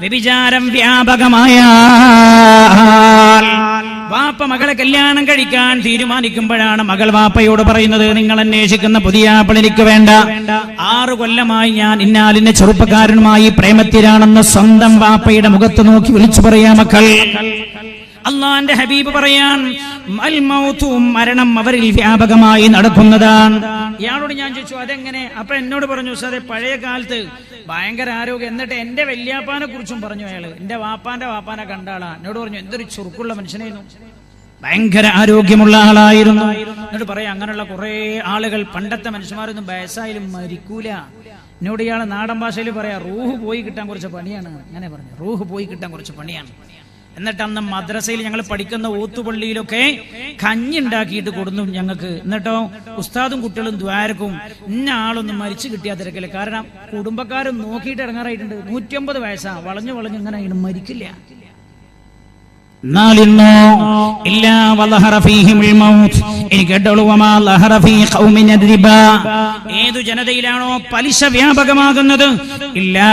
വ്യഭിചാരം വ്യാപകമായ വാപ്പ മകളെ കല്യാണം കഴിക്കാൻ തീരുമാനിക്കുമ്പോഴാണ് മകൾ വാപ്പയോട് പറയുന്നത് നിങ്ങൾ അന്വേഷിക്കുന്ന പുതിയ ആപ്പിൾ വേണ്ട. ആറു കൊല്ലമായി ഞാൻ ഇന്നാലിന്റെ ചെറുപ്പക്കാരനുമായി പ്രേമത്തിലാണെന്ന് സ്വന്തം വാപ്പയുടെ മുഖത്ത് നോക്കി വിളിച്ചു പറയാ മക്കൾ. അള്ളാന്റെ ഹബീബ് പറയാൻ മരണം അവരിൽ വ്യാപകമായി നടക്കുന്നതാണ്. ഇയാളോട് ഞാൻ ചോദിച്ചു അതെങ്ങനെ? അപ്പൊ എന്നോട് പറഞ്ഞു സാറേ പഴയ കാലത്ത് ഭയങ്കര ആരോഗ്യം. എന്നിട്ട് എന്റെ വല്യാപ്പാനെ കുറിച്ചും പറഞ്ഞു അയാൾ. എന്റെ വാപ്പാന്റെ വാപ്പാനെ കണ്ട ആളാ. എന്നോട് പറഞ്ഞു എന്തൊരു ചുറുക്കുള്ള മനുഷ്യനായിരുന്നു. ഭയങ്കര ആരോഗ്യമുള്ള ആളായിരുന്നു. എന്നോട് പറയാം അങ്ങനെയുള്ള കുറെ ആളുകൾ പണ്ടത്തെ മനുഷ്യന്മാരൊന്നും വയസ്സായാലും മരിക്കൂല. എന്നോട് ഇയാളെ നാടൻ ഭാഷയിൽ പറയാ റൂഹ് പോയി കിട്ടാൻ കുറച്ച് പണിയാണ്. അങ്ങനെ പറഞ്ഞു റൂഹ് പോയി കിട്ടാൻ കുറച്ച് പണിയാണ്. എന്നിട്ട് അന്ന് മദ്രസയിൽ ഞങ്ങൾ പഠിക്കുന്ന ഊത്തുപള്ളിയിലൊക്കെ കഞ്ഞി ഉണ്ടാക്കിയിട്ട് കൊടുന്നു ഞങ്ങൾക്ക്. എന്നിട്ടോ ഉസ്താദും കുട്ടികളും ദ്വാരക്കും ഇന്ന ആളൊന്നും മരിച്ചു കിട്ടിയ തിരക്കില്ല. കാരണം കുടുംബക്കാരും നോക്കിയിട്ട് ഇറങ്ങാറായിട്ടുണ്ട്. നൂറ്റിയൊമ്പത് വയസ്സാ. വളഞ്ഞു വളഞ്ഞു ഇങ്ങനെ മരിക്കില്ല. ഇല്ലാ ഫീ ഖൗമിൻ അദ്രിബ ഏതു ജനതയിലാണോ പലിശ വ്യാപകമാകുന്നത്? ഇല്ലാ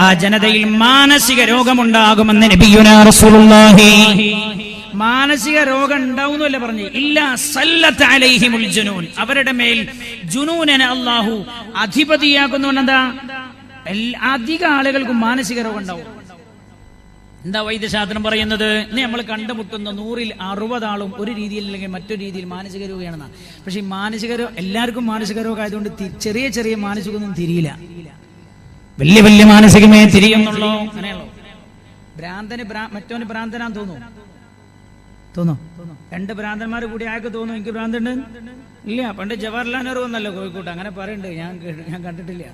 ആ ജനതയിൽ മാനസിക രോഗമുണ്ടാകുമെന്ന് നബിയുനാ റസൂലുള്ളാഹി. മാനസിക രോഗം ഉണ്ടാവുന്നല്ല പറഞ്ഞു? ഇല്ല ജുനൂൻ. അവരുടെ മേൽ ജുനൂനനെ അള്ളാഹു അധിപതിയാക്കുന്നു എന്താ അധിക ആളുകൾക്കും മാനസിക രോഗം ഉണ്ടാവും. എന്താ വൈദ്യശാസ്ത്രം പറയുന്നത്? ഇന്ന് നമ്മൾ കണ്ടുമുട്ടുന്ന നൂറിൽ അറുപത് ആളും ഒരു രീതിയിൽ അല്ലെങ്കിൽ മറ്റൊരു രീതിയിൽ മാനസിക രോഗിയാണെന്നാണ് പക്ഷേ ഈ മാനസിക രോഗം എല്ലാവർക്കും മാനസിക രോഗമായതുകൊണ്ട് ചെറിയ ചെറിയ മാനസികമൊന്നും തിരിയില്ല. വലിയ വലിയ മാനസികമേ തിരിയുന്നുള്ളൂ. അങ്ങനെയുള്ളൂ ഭ്രാന്തന് മറ്റോന് ഭ്രാന്തനാന്ന് തോന്നുന്നു. തോന്നോ രണ്ട് ഭ്രാന്തന്മാർ കൂടി ആൾക്ക് തോന്നും എനിക്ക് ഭ്രാന്തുണ്ട്. ഇല്ല പണ്ട് ജവഹർലാൽ നെഹ്റു എന്നല്ലോ കോഴിക്കോട്ട്. അങ്ങനെ പറയുന്നുണ്ട് ഞാൻ ഞാൻ കണ്ടിട്ടില്ല.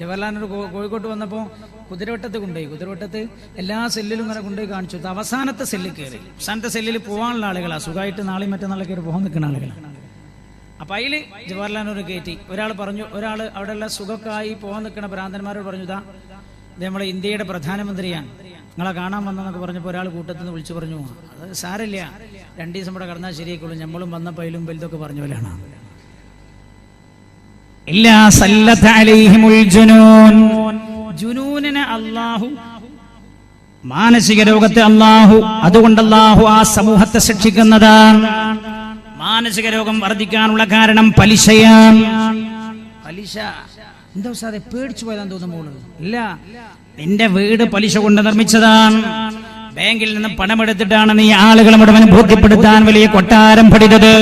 ജവഹർലാൽ നെഹ്റു കോഴിക്കോട്ട് വന്നപ്പോൾ കുതിരവട്ടത്ത് കൊണ്ടുപോയി. കുതിരവട്ടത്ത് എല്ലാ സെല്ലിലും ഇങ്ങനെ കൊണ്ടുപോയി കാണിച്ചു. അവസാനത്തെ സെല്ലിൽ കയറി. അവസാനത്തെ സെല്ലിൽ പോകാനുള്ള ആളുകളാണ് സുഖമായിട്ട് നാളെയും മറ്റന്നാളെ കയറി പോകാൻ നിൽക്കുന്ന ആളുകളാണ് അപ്പം അതിൽ ജവഹർലാൽ നെഹ്റു കയറ്റി. ഒരാൾ പറഞ്ഞു ഒരാൾ അവിടെയുള്ള സുഖക്കായി പോകാൻ നിൽക്കുന്ന ഭ്രാന്തന്മാരോട് പറഞ്ഞു ഇതാ ഇത് നമ്മളെ ഇന്ത്യയുടെ പ്രധാനമന്ത്രിയാണ്. നിങ്ങളെ കാണാൻ വന്നെന്നൊക്കെ പറഞ്ഞപ്പോൾ ഒരാൾ കൂട്ടത്തിൽ നിന്ന് വിളിച്ചു പറഞ്ഞു അത് സാരല്ല രണ്ടു ദിവസം ഇവിടെ കടന്നാൽ ശരിയായിക്കോളും. നമ്മളും വന്നപ്പോൾ അതിലും വലുതൊക്കെ പറഞ്ഞ പോലെയാണ് ഇല്ല സല്ലത്ത് അലൈഹിമുൽ ജുനൂൻ ജുനൂനിനെ അല്ലാഹു. മാനസിക രോഗത്തെ അള്ളാഹു അതുകൊണ്ട് അള്ളാഹു ആ സമൂഹത്തെ ശിക്ഷിക്കുന്നതാണ്. മാനസിക രോഗം വർദ്ധിക്കാനുള്ള കാരണം പലിശയാണ്. പലിശ. എന്താ സാറേ പേടിച്ചു പോയതാന്ന് തോന്നുന്നു ഇല്ല നിന്റെ വീട് പലിശ കൊണ്ട് നിർമ്മിച്ചതാണ്. ബാങ്കിൽ നിന്നും പണമെടുത്തിട്ടാണ് നീ ആളുകളെ മുഴുവൻ ബോധ്യപ്പെടുത്താൻ വലിയ കൊട്ടാരം പണിതത്.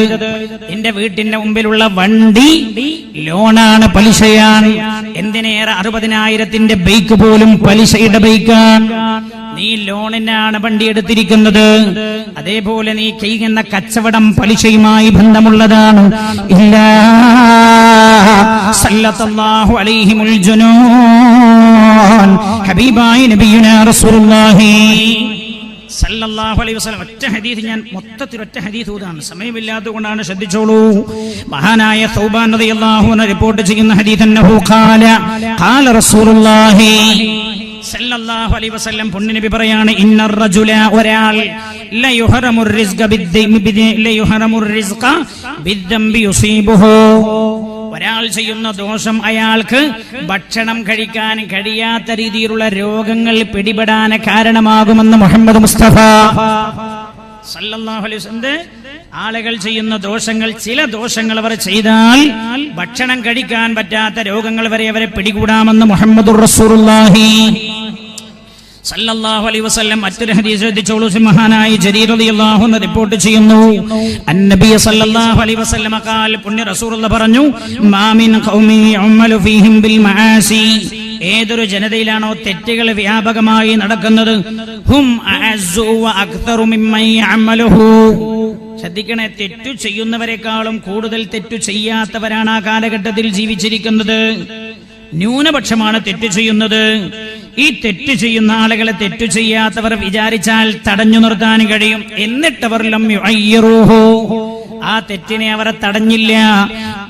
എന്റെ വീട്ടിന്റെ മുമ്പിലുള്ള വണ്ടി ലോണാണ് പലിശയാണ്. എന്തിനേറെ അറുപതിനായിരത്തിന്റെ ബൈക്ക് പോലും പലിശയുടെ ബൈക്കാണ് നീ ലോണിനാണ് വണ്ടി എടുത്തിരിക്കുന്നത്. അതേപോലെ നീ ചെയ്യുന്ന കച്ചവടം പലിശയുമായി ബന്ധമുള്ളതാണ്. ഇല്ല അലൈഹി അലൈഹിമുൽ ഹബീബായി നബിയുനാ റസൂലുള്ളാഹി. സല്ലല്ലാഹു അലൈഹി വസല്ലം. ഒറ്റ ഹദീസ് ഞാൻ മൊത്തത്തിൽ ഒറ്റ ഹദീസ് ഊതാണ്. സമയമില്ലാത്തത് കൊണ്ടാണ് ശ്രദ്ധിച്ചോളൂ. മഹാനായ സൗബാൻ റളിയല്ലാഹു റിപ്പോർട്ട് ചെയ്യുന്ന ഹദീസ് അന്നഹു ഖാല ഖാല റസൂലുള്ളാഹി സല്ലല്ലാഹു അലൈഹി വസല്ലം പറയാണ് ഒരാൾ ഒരാൾ ചെയ്യുന്ന ദോഷം അയാൾക്ക് ഭക്ഷണം കഴിക്കാൻ കഴിയാത്ത രീതിയിലുള്ള രോഗങ്ങൾ പിടിപെടാൻ കാരണമാകുമെന്ന് മുഹമ്മദ് മുസ്തഫ എന്ത്? ആളുകൾ ചെയ്യുന്ന ദോഷങ്ങൾ ചില ദോഷങ്ങൾ അവർ ചെയ്താൽ ഭക്ഷണം കഴിക്കാൻ പറ്റാത്ത രോഗങ്ങൾ വരെ അവരെ പിടികൂടാമെന്ന് മുഹമ്മദ് റസൂലുള്ളാഹി സല്ലല്ലാഹു അലൈഹി വസല്ലം മഹാനായി ജരീർ റളിയല്ലാഹു റിപ്പോർട്ട് ചെയ്യുന്നു. സല്ലല്ലാഹു അലൈഹി ഖാൽ പുണ്യ റസൂലുള്ള പറഞ്ഞു മാമിൻ ഫീഹിം ബിൽ മആസി. ഏതൊരു ജനതയിലാണോ തെറ്റുകൾ വ്യാപകമായി നടക്കുന്നത്? ഹും വ അക്തറു ശ്രദ്ധിക്കണേ തെറ്റു ചെയ്യുന്നവരെക്കാളും കൂടുതൽ തെറ്റു ചെയ്യാത്തവരാണ് ആ കാലഘട്ടത്തിൽ ജീവിച്ചിരിക്കുന്നത്. ന്യൂനപക്ഷമാണ് തെറ്റു ചെയ്യുന്നത്. ഈ തെറ്റ് ചെയ്യുന്ന ആളുകളെ തെറ്റു ചെയ്യാത്തവർ വിചാരിച്ചാൽ തടഞ്ഞു നിർത്താൻ കഴിയും എന്നിട്ടവർ. ആ തെറ്റിനെ അവരെ തടഞ്ഞില്ല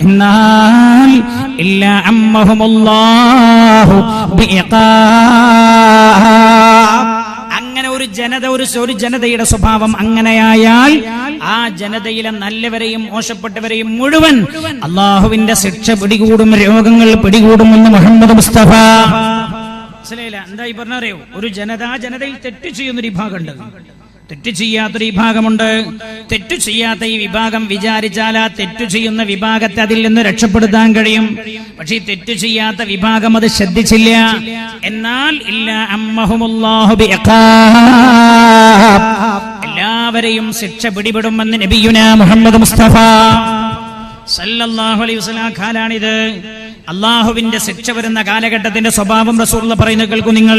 എന്നാൽ. അങ്ങനെ ഒരു ജനത ഒരു ഒരു ജനതയുടെ സ്വഭാവം അങ്ങനെയായാൽ ആ ജനതയിലെ നല്ലവരെയും മോശപ്പെട്ടവരെയും മുഴുവൻ അള്ളാഹുവിന്റെ ശിക്ഷ പിടികൂടും രോഗങ്ങൾ പിടികൂടുമെന്ന് മുഹമ്മദ് മുസ്തഫ മനസ്സിലായില്ല എന്തായി പറഞ്ഞറിയോ? ഒരു ജനത ജനതയിൽ തെറ്റ് ചെയ്യുന്നൊരു വിഭാഗമുണ്ട്. തെറ്റ് ചെയ്യാത്തൊരു വിഭാഗമുണ്ട്. തെറ്റ് ചെയ്യാത്ത ഈ വിഭാഗം വിചാരിച്ചാൽ ആ തെറ്റു ചെയ്യുന്ന വിഭാഗത്തെ അതിൽ നിന്ന് രക്ഷപ്പെടുത്താൻ കഴിയും. പക്ഷേ തെറ്റു ചെയ്യാത്ത വിഭാഗം അത് ശ്രദ്ധിച്ചില്ല. എന്നാൽ ഇല്ല അമ്മഹുമുല്ലാഹു ബിഇഖാബ്. എല്ലാവരെയും ശിക്ഷ പിടിപെടുമെന്ന് നബിയുന മുഹമ്മദ് മുസ്തഫ. സല്ലല്ലാഹു അലൈഹി വസല്ലം കാലാണിത്. അള്ളാഹുവിന്റെ ശിക്ഷ വരുന്ന കാലഘട്ടത്തിന്റെ സ്വഭാവം റസൂലുള്ള പറയുന്നത് കേൾക്കൂ നിങ്ങൾ.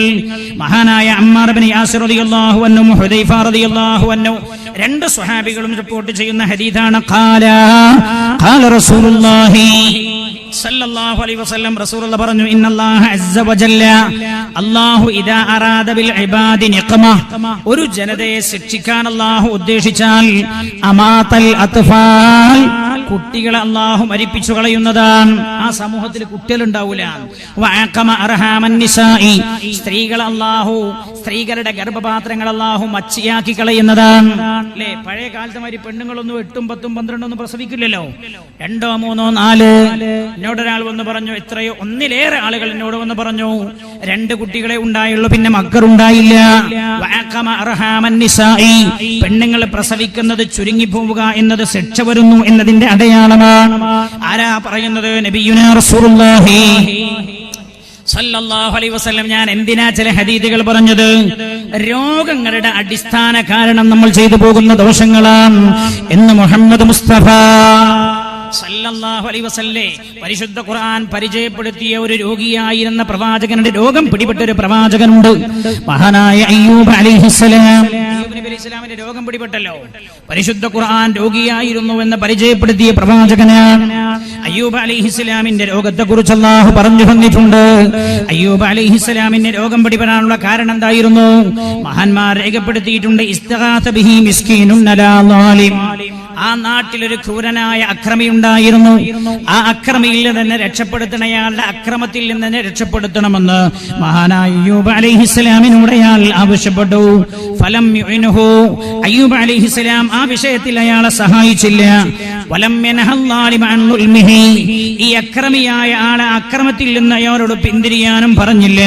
മഹാനായ അമ്മാർ ബിൻ യാസിർ രണ്ട് സ്വഹാബികളും റിപ്പോർട്ട് ചെയ്യുന്ന ഖാല റസൂലുള്ളാഹി അലൈഹി വസല്ലം റസൂലുള്ള പറഞ്ഞു അസ്സ വജല്ല അല്ലാഹു ഇദാ ബിൽ ഇബാദി നിഖമ. ഒരു ജനതയെ ശിക്ഷിക്കാൻ അല്ലാഹു ഉദ്ദേശിച്ചാൽ അമാതൽ അത്ഫാൽ കുട്ടികളെ അള്ളാഹു മരിപ്പിച്ചു കളയുന്നതാണ്. ആ സമൂഹത്തിൽ കുട്ടികളുണ്ടാവൂല. സ്ത്രീകൾ അള്ളാഹു സ്ത്രീകളുടെ ഗർഭപാത്രങ്ങൾ അള്ളാഹു മച്ചിയാക്കി കളയുന്നതാണ്. അല്ലേ പഴയ കാലത്ത് മാതിരി പെണ്ണുങ്ങളൊന്നും എട്ടും പത്തും പന്ത്രണ്ടും ഒന്നും പ്രസവിക്കില്ലല്ലോ? രണ്ടോ മൂന്നോ നാല്. എന്നോടൊരാൾ വന്ന് പറഞ്ഞു എത്രയോ ഒന്നിലേറെ ആളുകൾ എന്നോട് വന്ന് പറഞ്ഞു രണ്ട് കുട്ടികളെ ഉണ്ടായുള്ളൂ പിന്നെ മക്കർ ഉണ്ടായില്ല. പെണ്ണുങ്ങൾ പ്രസവിക്കുന്നത് ചുരുങ്ങി പോവുക എന്നത് ശിക്ഷ വരുന്നു എന്നതിന്റെ അടയാളമാണ്. ആരാ പറയുന്നത്? അലൈഹി വസല്ലം ഞാൻ എന്തിനാ ചില ഹദീദുകൾ പറഞ്ഞത്? രോഗങ്ങളുടെ അടിസ്ഥാന കാരണം നമ്മൾ ചെയ്തു പോകുന്ന ദോഷങ്ങളാണ്. എന്ന് മുഹമ്മദ് മുസ്തഫ സല്ലല്ലാഹു അലൈഹി വസല്ലേ പരിശുദ്ധ ഖുർആൻ പരിചയപ്പെടുത്തിയ ഒരു രോഗിയായിരുന്ന പ്രവാചകനുടെ രോഗം പിടിപെട്ട ഒരു പ്രവാചകനുണ്ട്. മഹാനായ അയ്യൂബ് അലൈഹിസ്സലാം അലൈഹിസ്സലാമിന്റെ രോഗം പിടിപെട്ടല്ലോ. പരിശുദ്ധ ഖുർആൻ രോഗിയായിരുന്നു എന്ന് പരിചയപ്പെടുത്തിയ പ്രവാചകനാണ്. അയ്യൂബ് അലൈഹിസ്സലാമിന്റെ രോഗത്തെ കുറിച്ച് അള്ളാഹു പറഞ്ഞു തന്നിട്ടുണ്ട്. അയ്യൂബ് അലൈഹിസ്സലാമിന്റെ രോഗം പിടിപെടാനുള്ള കാരണം എന്തായിരുന്നു? മഹാന്മാർ രേഖപ്പെടുത്തിയിട്ടുണ്ട് ഇസ്തഗാഥ ബിഹി മിസ്കീനും. ആ നാട്ടിലൊരു ക്രൂരനായ അക്രമി ഉണ്ടായിരുന്നു ആ അക്രമിയിൽ നിന്ന് രക്ഷപ്പെടുത്തണയാളുടെ അക്രമത്തിൽ നിന്ന് തന്നെ രക്ഷപ്പെടുത്തണമെന്ന് മഹാനായ അയ്യൂബ് അലിഹിസ്ലാമിനോട് അയാൾ ആവശ്യപ്പെട്ടു. ഫലം. അയ്യൂബ് അലിഹിസ്ലാം ആ വിഷയത്തിൽ അയാളെ സഹായിച്ചില്ല. ഈ അക്രമിയായ ആളെ അക്രമത്തിൽ നിന്ന് അയാളോട് പിന്തിരിയാനും പറഞ്ഞില്ല.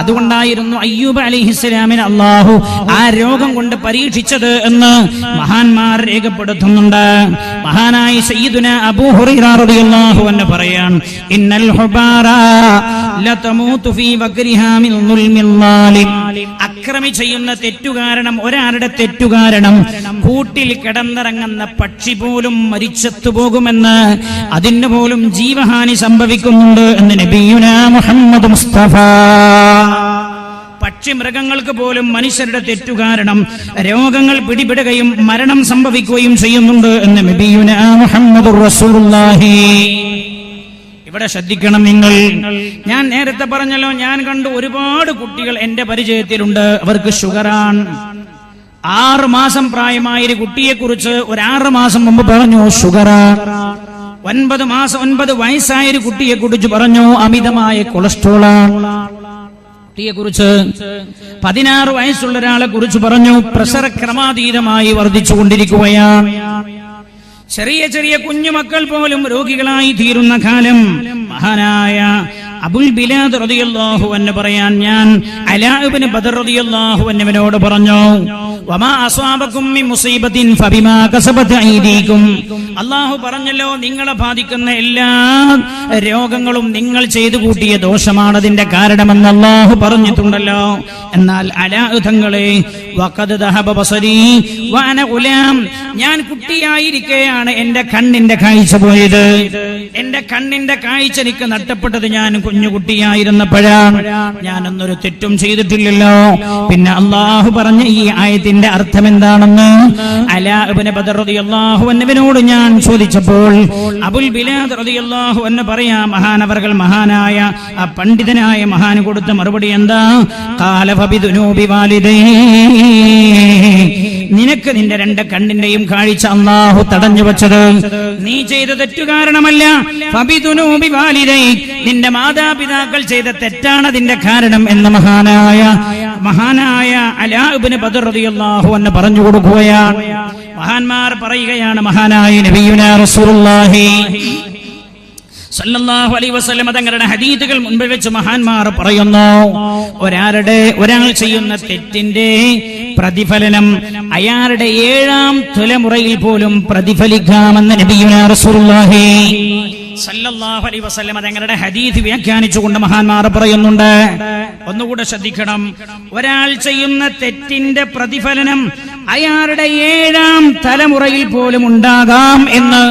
അതുകൊണ്ടായിരുന്നു അയ്യൂബ് അലിഹിസ്ലാമിന് അള്ളാഹു ആ രോഗം കൊണ്ട് പരീക്ഷിച്ചത് എന്ന് മഹാന്മാർ രേഖപ്പെടുത്തുന്നുണ്ട്. മഹാനായി സയ്യിദുന അബൂ ഹുറൈറ റളിയല്ലാഹു അൻഹു പറയാൻ ഇന്നൽ ഫീ അക്രമി ചെയ്യുന്ന തെറ്റുകാരണം ഒരാളുടെ തെറ്റുകാരണം. കൂട്ടിൽ കിടന്നിറങ്ങുന്ന പക്ഷി പോലും മരിച്ചെത്തു പോകുമെന്ന് അതിന് പോലും ജീവഹാനി സംഭവിക്കുന്നുണ്ട് എന്ന് നബിയുന മുഹമ്മദ് മുസ്തഫ. പക്ഷി മൃഗങ്ങൾക്ക് പോലും മനുഷ്യരുടെ തെറ്റുകാരണം രോഗങ്ങൾ പിടിപെടുകയും മരണം സംഭവിക്കുകയും ചെയ്യുന്നുണ്ട് എന്ന് നബിയുന മുഹമ്മദ് റസൂലുള്ളാഹി. ഇവിടെ ശ്രദ്ധിക്കണം നിങ്ങൾ. ഞാൻ നേരത്തെ പറഞ്ഞല്ലോ ഞാൻ കണ്ടു ഒരുപാട് കുട്ടികൾ എന്റെ പരിചയത്തിലുണ്ട്. അവർക്ക് ഷുഗറാണ്. ആറു മാസം പ്രായമായ ഒരു കുട്ടിയെ കുറിച്ച് ഒരു ആറ് മാസം മുമ്പ് പറഞ്ഞു ഷുഗറാണ് ഒൻപത് മാസം ഒൻപത് വയസ്സായ ഒരു കുട്ടിയെ കുറിച്ച് പറഞ്ഞു അമിതമായ കൊളസ്ട്രോളാണ്. കുട്ടിയെ കുറിച്ച് പതിനാറ് വയസ്സുള്ള ഒരാളെ കുറിച്ച് പറഞ്ഞു പ്രഷർ ക്രമാതീതമായി വർദ്ധിച്ചു കൊണ്ടിരിക്കുകയാണ് ചെറിയ ചെറിയ കുഞ്ഞുമക്കൾ പോലും രോഗികളായി തീരുന്ന കാലം മഹാനായ അബുൽ ബിലാദ് റളിയല്ലാഹു അൻഹു പറയാൻ ഞാൻ അലാഹുബിന് ബദർ റളിയല്ലാഹു അൻഹുവിനോട് പറഞ്ഞു അല്ലാഹു പറഞ്ഞല്ലോ നിങ്ങളെ ബാധിക്കുന്ന എല്ലാ രോഗങ്ങളും നിങ്ങൾ ചെയ്തു കൂട്ടിയ ദോഷമാണ് അതിന്റെ കാരണമെന്ന് അള്ളാഹു പറഞ്ഞിട്ടുണ്ടല്ലോ. എന്നാൽ ഗുലാം ഞാൻ കുട്ടിയായിരിക്കെയാണ് എന്റെ കണ്ണിന്റെ കാഴ്ച പോയത്. എന്റെ കണ്ണിന്റെ കാഴ്ച എനിക്ക് നഷ്ടപ്പെട്ടത് ഞാൻ കുഞ്ഞു കുട്ടിയായിരുന്നപ്പോഴാണ്. ഞാനൊന്നൊരു തെറ്റും ചെയ്തിട്ടില്ലല്ലോ. പിന്നെ അള്ളാഹു പറഞ്ഞ ഈ ആയത്തിന്റെ അർത്ഥം എന്താണെന്ന് എന്നവനോട് ഞാൻ ചോദിച്ചപ്പോൾ അബുൽ ബിലാദ് റളിയല്ലാഹു എന്ന് പറയാ മഹാനവർകൾ മഹാനായ ആ പണ്ഡിതനായ മഹാൻ കൊടുത്ത മറുപടി എന്താ? കാലഫബിദുനൂബി വാലിദൈ. നിനക്ക് നിന്റെ രണ്ട് കണ്ണിന്റെയും കാഴ്ച അള്ളാഹു തടഞ്ഞു വച്ചത്. നീ ചെയ്ത തെറ്റു കാരണമല്ല. നിന്റെ മാതാപിതാക്കൾ ചെയ്ത തെറ്റാണ് അതിന്റെ കാരണം എന്ന് മഹാനായ മഹാനായ അലാബിന് ബദർദിയല്ലാഹു എന്ന് പറഞ്ഞു കൊടുക്കുകയാണ്. മഹാന്മാർ പറയുകയാണ് മഹാനായ നബിയുന റസൂലുള്ളാഹി. സല്ലല്ലാഹു അലൈഹി വസല്ലം തങ്ങളുടെ ഹദീദുകൾ മുൻപിൽ വെച്ച് മഹാന്മാർ പറയുന്നു ഒരാളുടെ ഒരാൾ ചെയ്യുന്ന തെറ്റിന്റെ പ്രതിഫലനം അയാളുടെ ഏഴാം തലമുറയിൽ പോലും പ്രതിഫലിക്കാമെന്ന് നബിയുന റസൂലുള്ളാഹി സല്ലല്ലാഹു അലൈഹി വസല്ലം തങ്ങളുടെ ഹദീദ് വ്യാഖ്യാനിച്ചുകൊണ്ട് മഹാന്മാർ പറയുന്നുണ്ട്. ഒന്നുകൂടെ ശ്രദ്ധിക്കണം. ഒരാൾ ചെയ്യുന്ന തെറ്റിന്റെ പ്രതിഫലനം അയാളുടെ ഏഴാം തലമുറയിൽ പോലും ഉണ്ടാകാം എന്ന്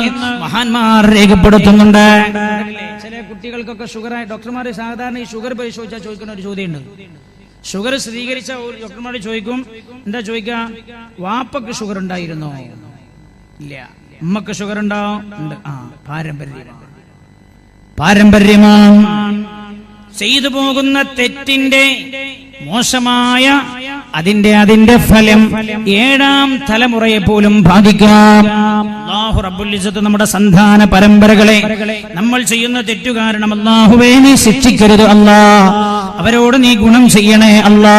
മഹാന്മാർ രേഖപ്പെടുത്തുന്നുണ്ട്. ചില കുട്ടികൾക്കൊക്കെ ഷുഗർ ഡോക്ടർമാർ സാധാരണ ഈ ഷുഗർ പരിശോധിച്ചാൽ ചോദിക്കുന്ന ഒരു ചോദ്യമുണ്ട്. ഷുഗർ സ്ഥിരീകരിച്ച ഡോക്ടർമാർ ചോദിക്കും എന്താ ചോദിക്കുക വാപ്പക്ക് ഷുഗർ ഉണ്ടായിരുന്നോ ഇല്ല. ഉമ്മക്ക് ഷുഗർ ഉണ്ട്. ആ പാരമ്പര്യമാണ്. പാരമ്പര്യമാണ്. ചെയ്തു പോകുന്ന തെറ്റിന്റെ മോശമായ അതിന്റെ അതിന്റെ ഫലം ഏഴാം തലമുറയെ പോലും ബാധിക്കാം. ഇസ്സത്ത് നമ്മുടെ സന്താന പരമ്പരകളെ നമ്മൾ ചെയ്യുന്ന തെറ്റു കാരണം അള്ളാഹുവേ നീ ശിക്ഷിക്കരുത് അല്ലാ. അവരോട് നീ ഗുണം ചെയ്യണേ അല്ലാ.